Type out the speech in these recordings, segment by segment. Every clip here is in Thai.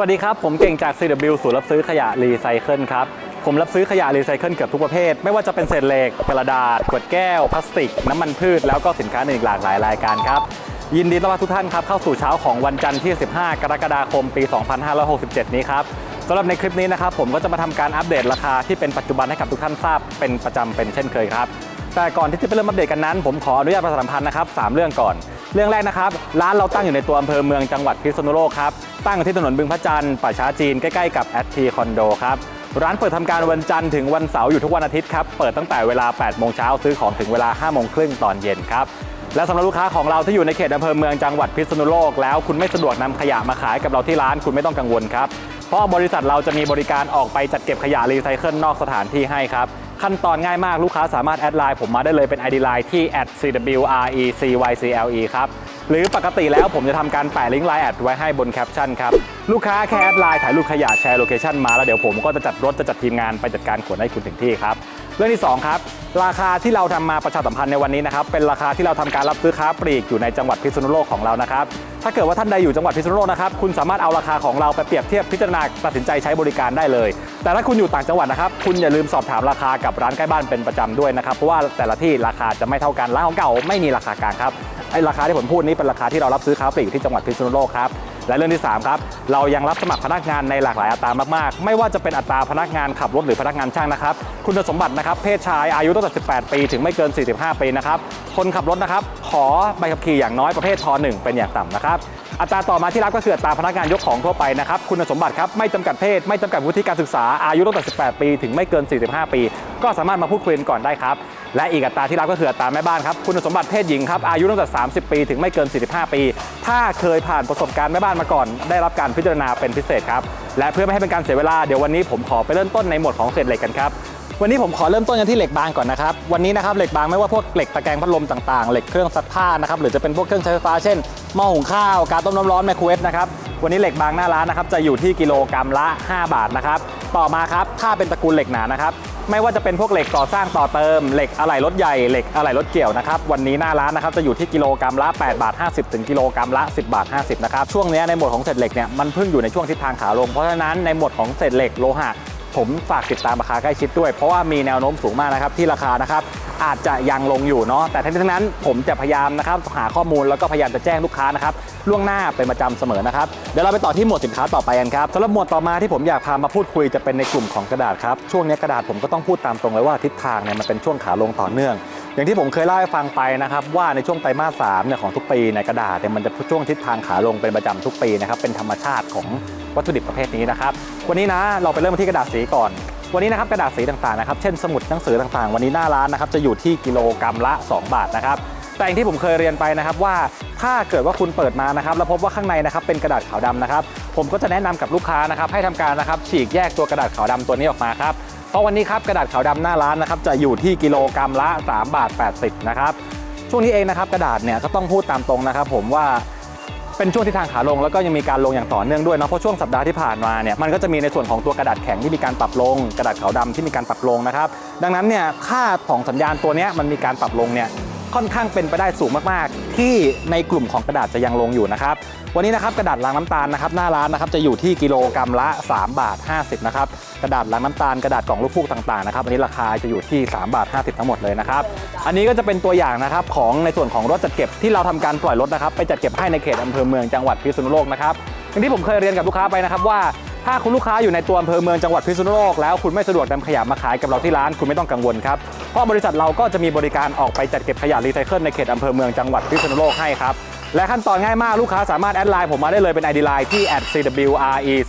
สวัสดีครับ ผมเก่งจาก CW ศูนย์รับซื้อขยะรีไซเคิลครับ ผมรับซื้อขยะรีไซเคิลเกือบทุกประเภท ไม่ว่าจะเป็นเศษเหล็ก กระดาษ ขวดแก้ว พลาสติก น้ำมันพืช แล้วก็สินค้าอื่นอีกหลากหลายรายการครับ ยินดีต้อนรับทุกท่านครับ เข้าสู่เช้าของวันจันทร์ที่ 15 กรกฎาคม ปี 2567 นี้ครับสำหรับในคลิปนี้นะครับผมก็จะมาทำการอัปเดตราคาที่เป็นปัจจุบันให้กับทุกท่านทราบเป็นประจำเป็นเช่นเคยครับแต่ก่อนที่จะไปเริ่มอัปเดตกันนั้น ผมขออนุญาตประชาสัมพันธ์นะครับสามเรื่องก่อน เรื่องแรกนะครับ ร้านเราตั้งอยู่ในตัวอำเภอเมืองจังหวัดพิษณุโลกครับ ตั้งอยู่ที่ถนนบึงพระจันทร์ป่าช้าจีนใกล้ๆกับแอตทีคอนโดครับ ร้านเปิดทำการวันจันทร์ถึงวันเสาร์อยู่ทุกวันอาทิตย์ครับ เปิดตั้งแต่เวลา 8 โมงเช้าซื้อของถึงเวลา 5 โมงครึ่งตอนเย็นครับและสำหรับลูกค้าของเราที่อยู่ในเขตอำเภอเมืองจังหวัดพิษณุโลกแล้วคุณไม่สะดวกนำขยะมาขายกับเราที่ร้านคุณไม่ต้องกังวลครับเพราะบริษัทเราจะมีบริการออกไปจัดเก็บขยะรีไซเคิลนอกสถานที่ให้ครับ ขั้นตอนง่ายมากลูกค้าสามารถแอดไลน์ผมมาได้เลยเป็น ID Line ที่ @cwrecycle ครับหรือปกติแล้วผมจะทำการแปะลิงก์ไลน์แอดไว้ให้บนแคปชั่นครับ ลูกค้าแค่แอดไลน์ถ่ายรูปขยะแชร์โลเคชั่นมาแล้วเดี๋ยวผมก็จะจัดรถจะจัดทีมงานไปจัดการขนให้คุณถึงที่ครับ เรื่องที่ 2 ครับราคาที่เราทำมาประชาสัมพันธ์ในวันนี้นะครับเป็นราคาที่เราทำการรับซื้อค้าปลีกอยู่ในจังหวัดพิษณุโลกของเรานะครับถ้าเกิดว่าท่านใดอยู่จังหวัดพิษณุโลกนะครับคุณสามารถเอาราคาของเราไปเปรียบเทียบพิจารณาตัดสินใจใช้บริการได้เลย แต่ถ้าคุณอยู่ต่างจังหวัดนะครับคุณอย่าลืมสอบถามราคากับร้านใกล้บ้านเป็นประจำด้วยนะครับเพราะว่าแต่ละที่ราคาจะไม่เท่ากันร้านของเก่าไม่มีราคากลางครับไอราคาที่ผมพูดนี้เป็นราคาที่เรารับซื้อค้าปลีกอยู่ที่จังหวัดพิษณุโลกครับ และเรื่องที่ 3 ครับ เรายังรับสมัครพนักงานในหลากหลายอัตรามากๆ ไม่ว่าจะเป็นอัตราพนักงานขับรถหรือพนักงานช่างนะครับ คุณสมบัตินะครับ เพศชายอายุตั้งแต่ 18 ปีถึงไม่เกิน 45 ปีนะครับ คนขับรถนะครับ ขอใบขับขี่อย่างน้อยประเภทท1เป็นอย่างต่ำนะครับ อัตราต่อมาที่รับก็คืออัตราพนักงานยกของทั่วไปนะครับ คุณสมบัติครับไม่จำกัดเพศ ไม่จำกัดวุฒิการศึกษา อายุตั้งแต่ 18 ปี ถึงไม่เกิน 45 ปี ก็สามารถมาพูดคุยกันก่อนได้ครับ และอีกอัตราที่รับก็คืออัตราแม่บ้านครับคุณสมบัติเพศหญิงครับอายุตั้งแต่ 30 ปีถึงไม่เกิน 45 ปี ถ้าเคยผ่านประสบการณ์แม่บ้านมาก่อน ได้รับการพิจารณาเป็นพิเศษครับและเพื่อไม่ให้เป็นการเสียเวลาเดี๋ยววันนี้ผมขอไปเริ่มต้นในหมวดของเศษเหล็กกันครับวันนี้ผมขอเริ่มต้นกันที่เหล็กบางก่อนนะครับ วันนี้นะครับเหล็กบางไม่ว่าพวกเหล็กตะแกรงพัดลมต่างๆ เหล็กเครื่องซักผ้านะครับหรือจะเป็นพวกเครื่องใช้ไฟฟ้าเช่นหม้อหุงข้าวกาต้มน้ำร้อนไมโครเวฟนะครับวันนี้เหล็กบางหน้าร้านนะครับจะอยู่ที่กิโลกรัมละ 5 บาทนะครับต่อมาครับถ้าเป็นตระกูลเหล็กหนานะครับ ไม่ว่าจะเป็นพวกเหล็กก่อสร้างต่อเติม เหล็กอะไหล่รถใหญ่เหล็กอะไหล่รถเกี่ยวนะครับวันนี้หน้าร้านนะครับจะอยู่ที่กิโลกรัมละ8บาท50 ถึงกิโลกรัมละ 10 บาท 50นะครับช่วงนี้ในหมวดของเศษเหล็กเนี่ยมันเพิ่งอยู่ในช่วงทิศทางขาลง เพราะฉะนั้นในหมวดของเศษเหล็กโลหะผมฝากติดตามราคาใกล้ชิดด้วย เพราะว่ามีแนวโน้มสูงมากนะครับที่ราคานะครับ อาจจะยังลงอยู่เนาะแต่ทั้งนี้ทั้งนั้นผมจะพยายามนะครับหาข้อมูลแล้วก็พยายามจะแจ้งลูกค้านะครับล่วงหน้าเป็นประจำเสมอนะครับเดี๋ยวเราไปต่อที่หมวดสินค้าต่อไปกันครับสำหรับหมวดต่อมาที่ผมอยากพามาพูดคุยจะเป็นในกลุ่มของกระดาษครับช่วงนี้กระดาษผมก็ต้องพูดตามตรงเลยว่าทิศทางเนี่ยมันเป็นช่วงขาลงต่อเนื่องอย่างที่ผมเคยเล่าให้ฟังไปนะครับว่าในช่วงไตรมาสสามเนี่ยของทุกปีในกระดาษเนี่ยมันจะช่วงทิศทางขาลงเป็นประจำทุกปีนะครับเป็นธรรมชาติของวัตถุดิบประเภทนี้นะครับวันนี้นะเราไปเริ่มที่กระดาษสีก่อน วันนี้นะครับกระดาษสีต่างๆนะครับเช่นสมุดหนังสือต่างๆ วันนี้หน้าร้านนะครับจะอยู่ที่กิโลกรัมละ 2 บาทนะครับแต่อย่างที่ผมเคยเรียนไปนะครับว่าถ้าเกิดว่าคุณเปิดมานะครับแล้วพบว่าข้างในนะครับเป็นกระดาษขาวดำนะครับผมก็จะแนะนำกับลูกค้านะครับให้ทำการนะครับฉีกแยกตัวกระดาษขาวดำตัวนี้ออกมาครับเพราะวันนี้ครับกระดาษขาวดำหน้าร้านนะครับจะอยู่ที่กิโลกรัมละ3บาท80นะครับช่วงนี้เองนะครับกระดาษเนี่ยก็ต้องพูดตามตรงนะครับ ผมว่า เป็นช่วงที่ทางขาลงแล้วก็ยังมีการลงอย่างต่อเนื่องด้วยเนาะเพราะช่วงสัปดาห์ที่ผ่านมาเนี่ยมันก็จะมีในส่วนของตัวกระดาษแข็งที่มีการปรับลง กระดาษขาวดำที่มีการปรับลงนะครับดังนั้นเนี่ยค่าของสัญญาณตัวนี้มันมีการปรับลงเนี่ย ค่อนข้างเป็นไปได้สูงมากๆ ที่ในกลุ่มของกระดาษจะยังลงอยู่นะครับวันนี้นะครับกระดาษล้างน้ำตาลนะครับหน้าร้านนะครับจะอยู่ที่กิโลกรัมละ 3 บาท 50นะครับกระดาษล้างน้ำตาลกระดาษกล่องลูกฟูกต่างๆนะครับอันนี้ราคาจะอยู่ที่ 3 บาท 50 ทั้งหมดเลยนะครับอันนี้ก็จะเป็นตัวอย่างนะครับของในส่วนของรถจัดเก็บที่เราทำการปล่อยรถนะครับไปจัดเก็บให้ในเขตอำเภอเมืองจังหวัดพิษณุโลกนะครับอย่างที่ผมเคยเรียนกับลูกค้าไปนะครับว่าถ้าคุณลูกค้าอยู่ในตัวอำเภอเมืองจังหวัดพิษณุโลกแล้วคุณไม่สะดวกนำขยะมาขายกับเราที่ร้านคุณไม่ต้องกังวลครับ เพราะบริษัทเราก็จะมีบริการออกไปจัดเก็บขยะรีไซเคิลในเขตอำเภอเมืองจังหวัดพิษณุโลกให้ครับและขั้นตอนง่ายมากลูกค้าสามารถแอดไลน์ผมมาได้เลยเป็น ID Line ที่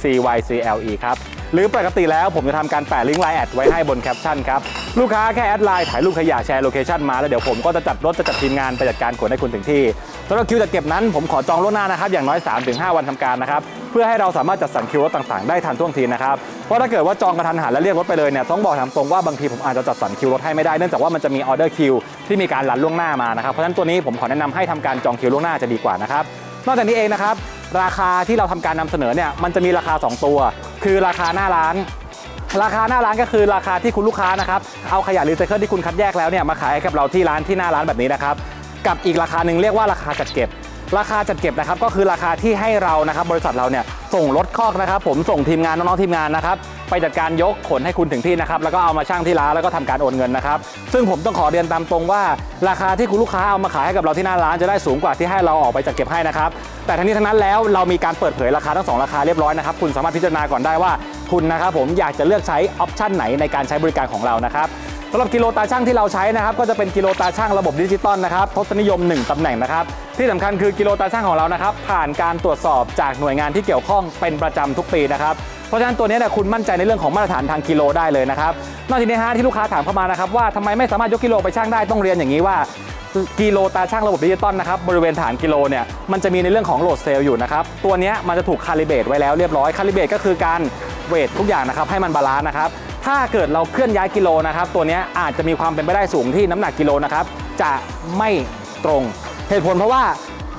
@cwrecycle ครับหรือปกติแล้วผมจะทำการแปะลิงก์ไลน์แอดไว้ให้บนแคปชั่นครับลูกค้าแค่แอดไลน์ถ่ายรูปขยะแชร์โลเคชั่นมาแล้วเดี๋ยวผมก็จะจัดรถจะจัดทีมงานไปจัดการขนให้คุณถึงที่สำหรับคิวจัดเก็บนั้นผมขอจองล่วงหน้านะครับอย่างน้อย 3-5 วันทำการนะครับ เพื่อให้เราสามารถจัดสรรคิวรถต่างๆ ได้ทันท่วงทีนะครับ เพราะถ้าเกิดว่าจองกระทันหันแล้วเรียกรถไปเลยเนี่ยต้องบอกตามตรงว่าบางทีผมอาจจะจัดสรรคิวรถให้ไม่ได้เนื่องจากว่ามันจะมีออเดอร์คิวที่มีการรันล่วงหน้ามานะครับเพราะฉะนั้นตัวนี้ผมขอแนะนำให้ทำการจองคิวล่วงหน้าจะดีกว่านะครับนอกจากนี้เองนะครับราคาที่เราทำการนำเสนอเนี่ยมันจะมีราคาสองตัว คือราคาหน้าร้านราคาหน้าร้านก็คือราคาที่คุณลูกค้านะครับเอาขยะรีไซเคิลที่คุณคัดแยกแล้วเนี่ยมาขายให้กับเราที่ร้านที่หน้าร้านแบบนี้นะครับกับอีกราคาหนึ่งเรียกว่าราคาจัดเก็บ ราคาจัดเก็บนะครับก็คือราคาที่ให้เรานะครับบริษัทเราเนี่ยส่งรถคอกนะครับ ผมส่งทีมงานน้องๆทีมงานนะครับไปจัดการยกขนให้คุณถึงที่นะครับแล้วก็เอามาช่างที่ร้านแล้วก็ทำการโอนเงินนะครับซึ่งผมต้องขอเรียนตามตรงว่า ราคาที่คุณลูกค้าเอามาขายให้กับเราที่หน้าร้านจะได้สูงกว่าที่ให้เราออกไปจัดเก็บให้นะครับแต่ทั้งนี้ทั้งนั้นแล้วเรามีการเปิดเผยราคาทั้งสองราคาเรียบร้อยนะครับคุณสามารถพิจารณาก่อนได้ว่าคุณนะครับผมอยากจะเลือกใช้ออปชันไหนในการใช้บริการของเรานะครับ สำหรับกิโลตาช่างที่เราใช้นะครับ ก็จะเป็นกิโลตาช่างระบบดิจิตอลนะครับทศนิยม 1 ตำแหน่งนะครับ ที่สำคัญคือกิโลตาช่างของเรานะครับ ผ่านการตรวจสอบจากหน่วยงานที่เกี่ยวข้องเป็นประจำทุกปีนะครับเพราะฉะนั้นตัวนี้เนี่ยคุณมั่นใจในเรื่องของมาตรฐานทางกิโลได้เลยนะครับ นอกจากนี้ฮะที่ลูกค้าถามเข้ามานะครับว่าทำไมไม่สามารถยกกิโลไปช่างได้ต้องเรียนอย่างนี้ว่ากิโลตาช่างระบบดิจิตอลนะครับบริเวณฐานกิโลเนี่ยมันจะมีในเรื่องของโหลดเซลล์อยู่นะครับตัวนี้มันจะถูกคาลิเบตไว้แล้วเรียบร้อยคาลิเบตก็คือการเวททุกอย่างนะครับให้มันบาลานซ์นะครับ ถ้าเกิดเราเคลื่อนย้ายกิโลนะครับ ตัวนี้อาจจะมีความเป็นไปได้สูงที่น้ำหนักกิโลนะครับ จะไม่ตรง เหตุผลเพราะว่า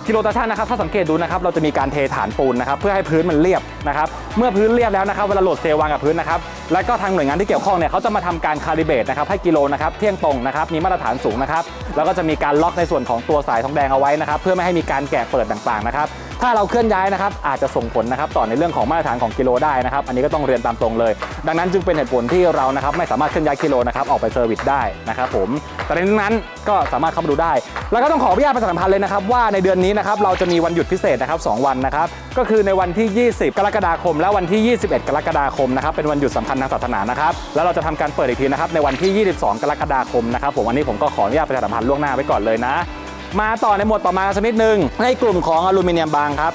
กิโลตาช่างนะครับถ้าสังเกตดูนะครับเราจะมีการเทฐานปูนนะครับเพื่อให้พื้นมันเรียบนะครับเมื่อพื้นเรียบแล้วนะครับเวลาโหลดเซลล์วางกับพื้นนะครับแล้วก็ทางหน่วยงานที่เกี่ยวข้องเนี่ยเขาจะมาทำการคาลิเบตนะครับให้กิโลนะครับเที่ยงตรงนะครับมีมาตรฐานสูงนะครับแล้วก็จะมีการล็อกในส่วนของตัวสายทองแดงเอาไว้นะครับเพื่อไม่ให้มีการแกะเปิดต่างๆนะครับ ถ้าเราเคลื่อนย้ายนะครับอาจจะส่งผลนะครับต่อในเรื่องของมาตรฐานของกิโลได้นะครับ อันนี้ก็ต้องเรียนตามตรงเลย ดังนั้นจึงเป็นเหตุผลที่เรานะครับไม่สามารถเคลื่อนย้ายกิโลนะครับออกไปเซอร์วิสได้นะครับผมแต่ในนั้นก็สามารถเข้ามาดูได้ แล้วก็ต้องขออนุญาตประชาสัมพันธ์เลยนะครับว่าในเดือนนี้นะครับเราจะมีวันหยุดพิเศษนะครับ2วันนะครับก็คือในวันที่ 20 กรกฎาคม และวันที่ 21 กรกฎาคมนะครับเป็นวันหยุดสำคัญทางศาสนานะครับแล้วเราจะทำการเปิดอีกทีนะครับในวันที่ 22 กรกฎาคมนะครับผมวันนี้ผมก็ขออนุญาตประชาสัมพันธ์ล่วงหน้าไว้ก่อนเลยนะ มาต่อในหมวดต่อมาสักนิดนึงในกลุ่มของอลูมิเนียมบางครับ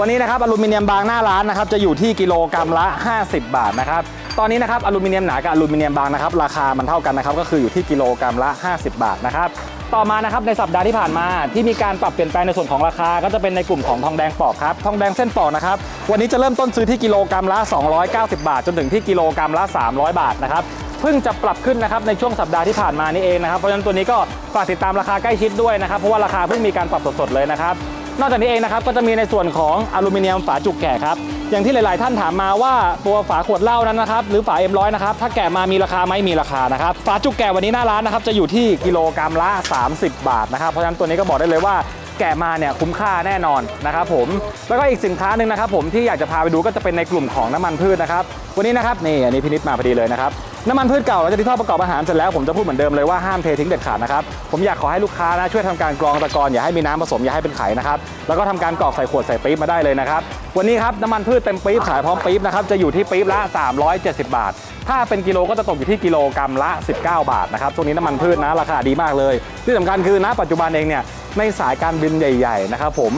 วันนี้นะครับอลูมิเนียมบางหน้าร้านนะครับจะอยู่ที่กิโลกรัมละ 50 บาทนะครับตอนนี้นะครับอลูมิเนียมหนากับอลูมิเนียมบางนะครับราคามันเท่ากันนะครับก็คืออยู่ที่กิโลกรัมละ 50 บาทนะครับต่อมานะครับในสัปดาห์ที่ผ่านมา ที่มีการปรับเปลี่ยนแปลงในส่วนของราคา ก็จะเป็นในกลุ่มของทองแดงปอกครับทองแดงเส้นปอกนะครับวันนี้จะเริ่มต้นซื้อที่กิโลกรัมละ 290 บาท จนถึงที่กิโลกรัมละ 300 บาทนะครับ เพิ่งจะปรับขึ้นนะครับในช่วงสัปดาห์ที่ผ่านมานี่เองนะครับเพราะฉะนั้นตัวนี้ก็ฝากติดตามราคาใกล้ชิดด้วยนะครับเพราะว่าราคาเพิ่งมีการปรับสดๆเลยนะครับนอกจากนี้เองนะครับก็จะมีในส่วนของอลูมิเนียมฝาจุกแก่ครับอย่างที่หลาย ๆ ท่านถามมาว่าตัวฝาขวดเหล้านั้นนะครับหรือฝา M100 นะครับถ้าแกะมามีราคาไหมมีราคานะครับฝาจุกแก่วันนี้หน้าร้านนะครับจะอยู่ที่กิโลกรัมละ 30 บาทนะครับเพราะฉะนั้นตัวนี้ก็บอกได้เลยว่า แกะมาเนี่ยคุ้มค่าแน่นอนนะครับผมแล้วก็อีกสินค้าหนึ่งนะครับผมที่อยากจะพาไปดูก็จะเป็นในกลุ่มของน้ำมันพืชนะครับวันนี้นะครับนี่อันนี้พินิจมาพอดีเลยนะครับน้ำมันพืชเก่าเราจะที่ท่อประกอบอาหารเสร็จแล้วผมจะพูดเหมือนเดิมเลยว่าห้ามเททิ้งเด็ดขาดนะครับผมอยากขอให้ลูกค้านะช่วยทำการกรองตะกอนอย่าให้มีน้ำผสมอย่าให้เป็นไขนะครับแล้วก็ทำการกรอกใส่ขวดใส่ปี๊บมาได้เลยนะครับวันนี้ครับน้ำมันพืชเต็มปี๊บขายพร้อมปี๊บนะครับจะอยู่ที่ปี๊บละ 370 บาท ถ้าเป็นกิโลก็จะตกอยู่ที่กิโลกรัมละ 19 บาทนะครับช่วงนี้น้ำมันพืชนะราคาดีมากเลย ที่สำคัญคือณปัจจุบันเองเนี่ย ในสายการบินใหญ่ ๆ นะครับผม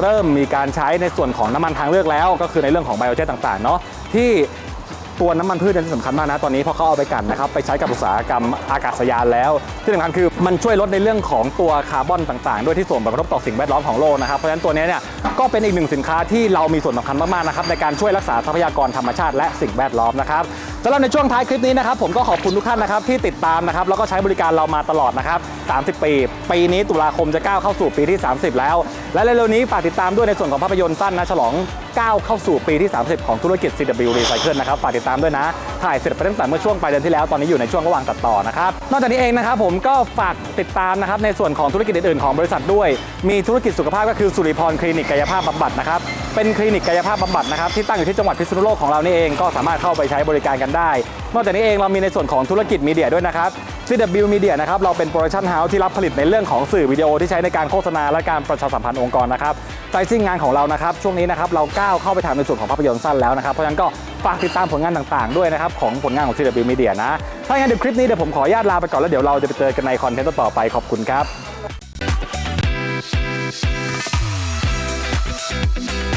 เริ่มมีการใช้ในส่วนของน้ำมันทางเลือกแล้ว ก็คือในเรื่องของไบโอเจตต่างๆเนาะที่ตัวน้ำมันพืชเนสำคัญมากนะตอนนี้เพราะเขาเอาไปกันนะครับไปใช้กับอุตสาหกรรมอากาศยานแล้ว ที่สำคัญคือมันช่วยลดในเรื่องของตัวคาร์บอนต่างๆ ด้วยที่ส่งผลกระทบต่อสิ่งแวดล้อมของโลกนะครับเพราะฉะนั้นตัวนี้เนี่ยก็เป็นอีกหนึ่งสินค้าที่เรามีส่วนสำคัญมากๆนะครับในการช่วยรักษาทรัพยากรธรรมชาติและสิ่งแวดล้อมนะครับ สำหรับในช่วงท้ายคลิปนี้นะครับผมก็ขอบคุณทุกท่านนะครับที่ติดตามนะครับแล้วก็ใช้บริการเรามาตลอดนะครับ 30 ปี ปีนี้ตุลาคมจะก้าวเข้าสู่ปีที่ 30 แล้ว และเร็วๆนี้ฝากติดตามด้วยในส่วนของภาพยนตร์สั้นนะฉลองก้าวเข้าสู่ปีที่ 30 ของธุรกิจ CW Recycle นะครับฝากติดตามด้วยนะ ถ่ายเสร็จไปตั้งแต่เมื่อช่วงปลายเดือนที่แล้วตอนนี้อยู่ในช่วงระหว่างตัดต่อนะครับนอกจากนี้เองนะครับผมก็ฝากติดตามนะครับในส่วนของธุรกิจอื่นๆของบริษัทด้วย มีธุรกิจสุขภาพก็คือสุริพรคลินิกกายภาพบำบัดนะครับ เป็นคลินิกกายภาพบำบัดนะครับที่ตั้งอยู่ที่จังหวัดพิษณุโลกของเรานี่เองก็สามารถเข้าไปใช้บริการกันได้ นอกจากนี้เองเรามีในส่วนของธุรกิจมีเดียด้วยนะครับ CW Media นะครับเราเป็นโปรดักชั่นเฮาส์ที่รับผลิตในเรื่องของสื่อวิดีโอที่ใช้ในการโฆษณาและการประชาสัมพันธ์องค์กรนะครับไซซิ่งงานของเรานะครับช่วงนี้นะครับเราก้าวเข้าไปทำในส่วนของภาพยนตร์สั้นแล้วนะครับเพราะฉะนั้นก็ฝากติดตามผลงานต่างๆ ด้วยนะครับของผลงานของ CW Media นะถ้าอย่างนั้นเดี๋ยวคลิปนี้เดี๋ยวผมขออนุญาตลาไปก่อนแล้วเดี๋ยวเราจะไปเจอกันในคอนเทนต์ต่อไปขอบคุณครับ Thank.